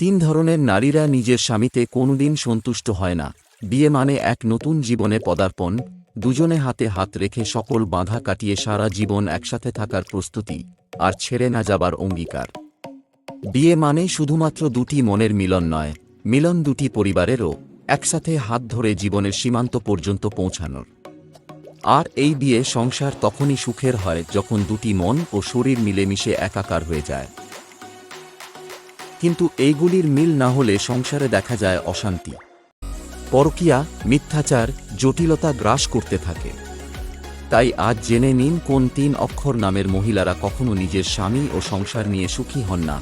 তিন ধরনের নারীরা নিজের স্বামীতে কোনোদিন সন্তুষ্ট হয় না। বিয়ে মানে এক নতুন জীবনে পদার্পণ, দুজনে হাতে হাত রেখে সকল বাধা কাটিয়ে সারা জীবন একসাথে থাকার প্রস্তুতি, আর ছেড়ে না যাবার অঙ্গীকার। বিয়ে মানে শুধুমাত্র দুটি মনের মিলন নয়, মিলন দুটি পরিবারেরও, একসাথে হাত ধরে জীবনের সীমান্ত পর্যন্ত পৌঁছানোর। আর এই বিয়ে সংসার তখনই সুখের হয় যখন দুটি মন ও শরীর মিলেমিশে একাকার হয়ে যায়। কিন্তু এইগুলির মিল না হলে সংসারে দেখা যায় অশান্তি। পরকিয়া, মিথ্যাচার, জটিলতা গ্রাস করতে থাকে। তাই আজ জেনে নিন কোন তিন অক্ষর নামের মহিলারা কখনো নিজের স্বামী ও সংসার নিয়ে সুখী হন না,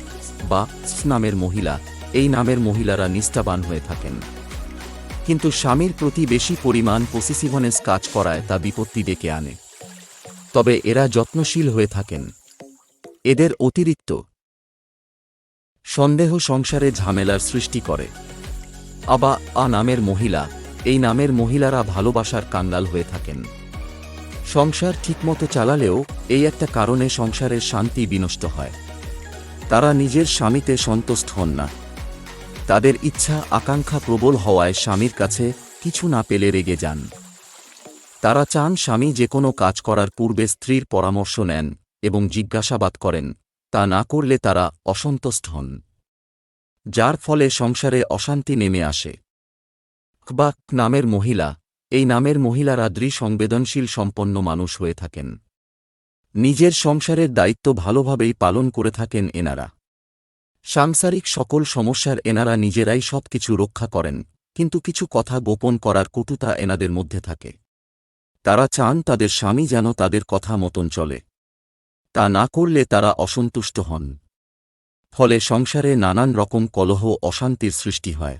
বা নামের মহিলা, এই নামের মহিলারা নিষ্ঠাবান হয়ে থাকেন। কিন্তু স্বামীর প্রতি বেশি পরিমাণ পসিসিভনেস কাজ করায় তা বিপত্তি ডেকে আনে। তবে এরা যত্নশীল হয়ে থাকেন। এদের অতিরিক্ত সন্দেহ সংসারে ঝামেলার সৃষ্টি করে। আবা, আ নামের মহিলা, এই নামের মহিলারা ভালোবাসার কাঙ্গাল হয়ে থাকেন। সংসার ঠিকমতো চালালেও এই একটা কারণে সংসারের শান্তি বিনষ্ট হয়। তারা নিজের স্বামীতে সন্তুষ্ট হন না। তাদের ইচ্ছা, আকাঙ্ক্ষা প্রবল হওয়ায় স্বামীর কাছে কিছু না পেলে রেগে যান। তারা চান স্বামী যে কোনো কাজ করার পূর্বে স্ত্রীর পরামর্শ নেন এবং জিজ্ঞাসাবাদ করেন তা না করলে তারা অসন্তুষ্ট হন, যার ফলে সংসারে অশান্তি নেমে আসে। বা নামের মহিলা, এই নামের মহিলারা দৃসংবেদনশীল সম্পন্ন মানুষ হয়ে থাকেন। নিজের সংসারের দায়িত্ব ভালোভাবেই পালন করে থাকেন এনারা। সাংসারিক সকল সমস্যার এনারা নিজেরাই সবকিছু রক্ষা করেন, কিন্তু কিছু কথা গোপন করার কটুতা এনাদের মধ্যে থাকে। তারা চান তাদের স্বামী যেন তাদের কথা মতন চলে। তা না করলে তারা অসন্তুষ্ট হন। ফলে সংসারে নানান রকম কলহ অশান্তির সৃষ্টি হয়।